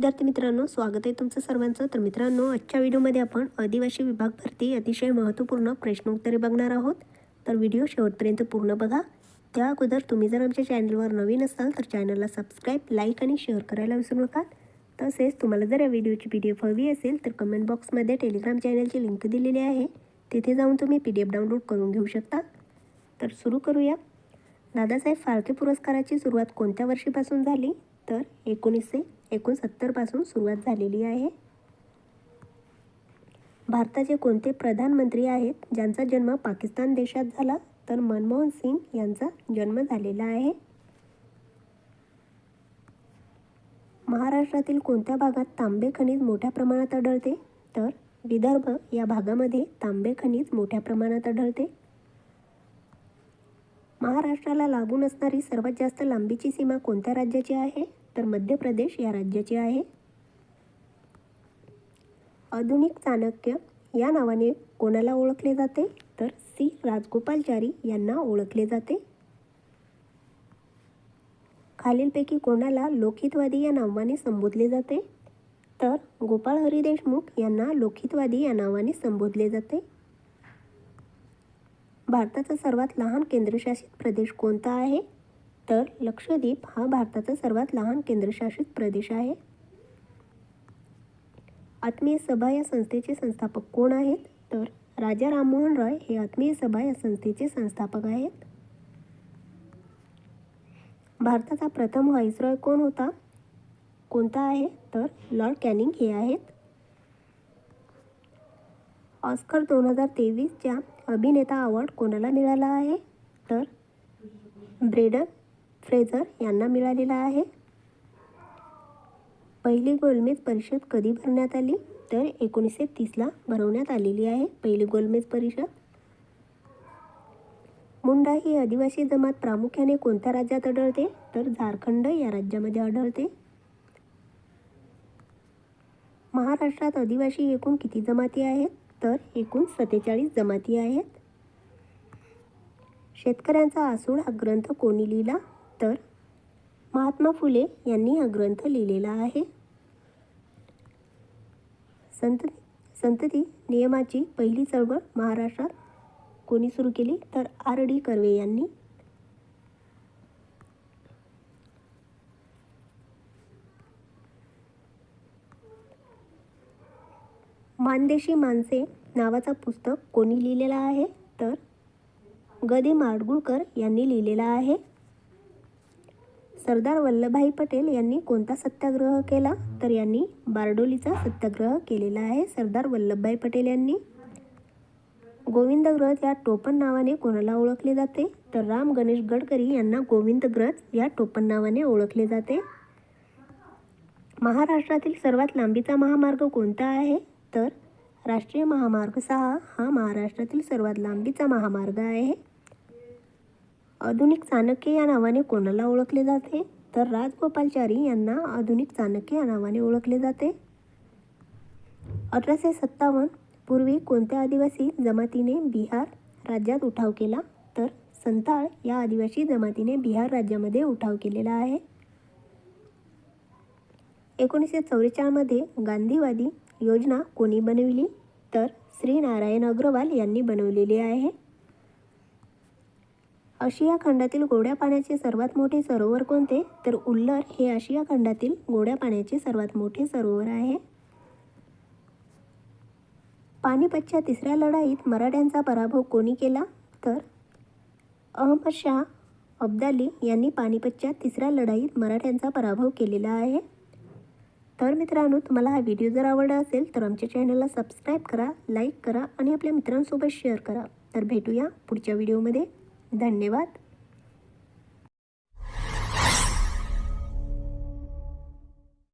विद्यार्थी मित्रांनो स्वागत आहे तुमचं सर्वांचं. तर मित्रांनो आजच्या व्हिडिओमध्ये आपण आदिवासी विभाग भरती अतिशय महत्त्वपूर्ण प्रश्नोत्तरे बघणार आहोत. तर व्हिडिओ शेवटपर्यंत पूर्ण बघा. त्या अगोदर तुम्ही जर आमच्या चॅनलवर नवीन असाल तर चॅनलला सबस्क्राईब लाईक आणि शेअर करायला विसरू नका. तसेच तुम्हाला जर या व्हिडिओची पी डी एफ हवी असेल तर कमेंट बॉक्समध्ये टेलिग्राम चॅनलची लिंक दिलेली आहे. तिथे जाऊन तुम्ही पी डी एफ डाउनलोड करून घेऊ शकता. तर सुरू करूया. दादासाहेब फाळके पुरस्काराची सुरुवात कोणत्या वर्षीपासून झाली? तर एकोणीसशे एकोणसत्तरपासून सुरुवात झालेली आहे. भारताचे कोणते प्रधानमंत्री आहेत? ज्यांचा जन्म पाकिस्तान देशात झाला तर मनमोहन सिंग यांचा जन्म झालेला आहे. महाराष्ट्रातील कोणत्या भागात तांबे खनिज मोठ्या प्रमाणात आढळते? तर विदर्भ या भागामध्ये तांबे खनिज मोठ्या प्रमाणात आढळते. महाराष्ट्राला लागून असणारी सर्वात जास्त लांबीची सीमा कोणत्या राज्याची आहे? तर मध्य प्रदेश या राज्याचे आहे. आधुनिक चाणक्य या नावाने कोणाला ओळखले जाते? तर सी. राजगोपालचारी यांना ओळखले जाते. खालीलपैकी कोणाला लोकहितवादी या नावाने संबोधले जाते? तर गोपाळ हरी देशमुख यांना लोकहितवादी या नावाने संबोधले जाते. भारताचा सर्वात लहान केंद्रशासित प्रदेश कोणता आहे? तर लक्षद्वीप हा भारताचा सर्वात लहान केंद्रशासित प्रदेश आहे. आत्मीय सभा या संस्थेचे संस्थापक कोण आहेत? तर राजा राममोहन रॉय हे आत्मीय सभा या संस्थेचे संस्थापक आहेत. भारताचा प्रथम व्हाईसरॉय कोण होता? कोणता आहे? तर लॉर्ड कॅनिंग हे आहेत. ऑस्कर दोन हजार तेवीसच्या अभिनेता अवॉर्ड कोणाला मिळाला आहे? तर ब्रेडन फ्रेझर यांना मिळालेला आहे. पहिली गोलमेज परिषद कधी भरण्यात आली? तर एकोणीसशे तीसला भरवण्यात आलेली आहे पहिली गोलमेज परिषद. मुंडा ही आदिवासी जमात प्रामुख्याने कोणत्या राज्यात आढळते? तर झारखंड या राज्यामध्ये आढळते. महाराष्ट्रात आदिवासी एकूण किती जमाती आहेत? तर एकूण सत्तेचाळीस जमाती आहेत. शेतकऱ्यांचा आसूड हा ग्रंथ कोणी लिहिला? तर महात्मा फुले यांनी हा ग्रंथ लिहिलेला आहे. संत संतती नियमाची पहिली चळवळ महाराष्ट्रात कोणी सुरू केली? तर आर डी कर्वे यांनी. मानदेशी माणसे नावाचा पुस्तक कोणी लिहिलेला आहे? तर गदी माडगुळकर यांनी लिहिलेला आहे. सरदार वल्लभभाई पटेल यांनी कोणता सत्याग्रह केला? तर यांनी बारडोलीचा सत्याग्रह केलेला आहे सरदार वल्लभभाई पटेल यांनी. गोविंदग्रज या टोपण नावाने कोणाला ओळखले जाते? तर राम गणेश गडकरी यांना गोविंदग्रज या टोपण नावाने ओळखले जाते. महाराष्ट्रातील सर्वात लांबीचा महामार्ग कोणता आहे? तर राष्ट्रीय महामार्ग सहा हा महाराष्ट्रातील सर्वात लांबीचा महामार्ग आहे. आधुनिक चाणक्य या नावाने कोणाला ओळखले जाते? तर राजगोपालचारी यांना आधुनिक चाणक्य या नावाने ओळखले जाते. अठराशे सत्तावन्न पूर्वी कोणत्या आदिवासी जमातीने बिहार राज्यात उठाव केला? तर संताळ या आदिवासी जमातीने बिहार राज्यामध्ये उठाव केलेला आहे. एकोणीसशे चौवेचाळमध्ये गांधीवादी योजना कोणी बनविली? तर श्री नारायण अग्रवाल यांनी बनवलेली आहे. आशिया खंडातील गोड्या पाण्याचे सर्वात मोठे सरोवर कोणते? तर उल्लर हे आशिया खंडातील गोड्या पाण्याचे सर्वात मोठे सरोवर आहे. पानिपतच्या तिसऱ्या लढाईत मराठ्यांचा पराभव कोणी केला? तर अहमद शाह अब्दाली यांनी पानिपतच्या तिसऱ्या लढाईत मराठ्यांचा पराभव केलेला आहे. तर मित्रांनो तुम्हाला हा व्हिडिओ जर आवडला असेल तर आमच्या चॅनलला सबस्क्राईब करा लाईक करा आणि आपल्या मित्रांसोबत शेअर करा. तर भेटूया पुढच्या व्हिडिओमध्ये. धन्यवाद.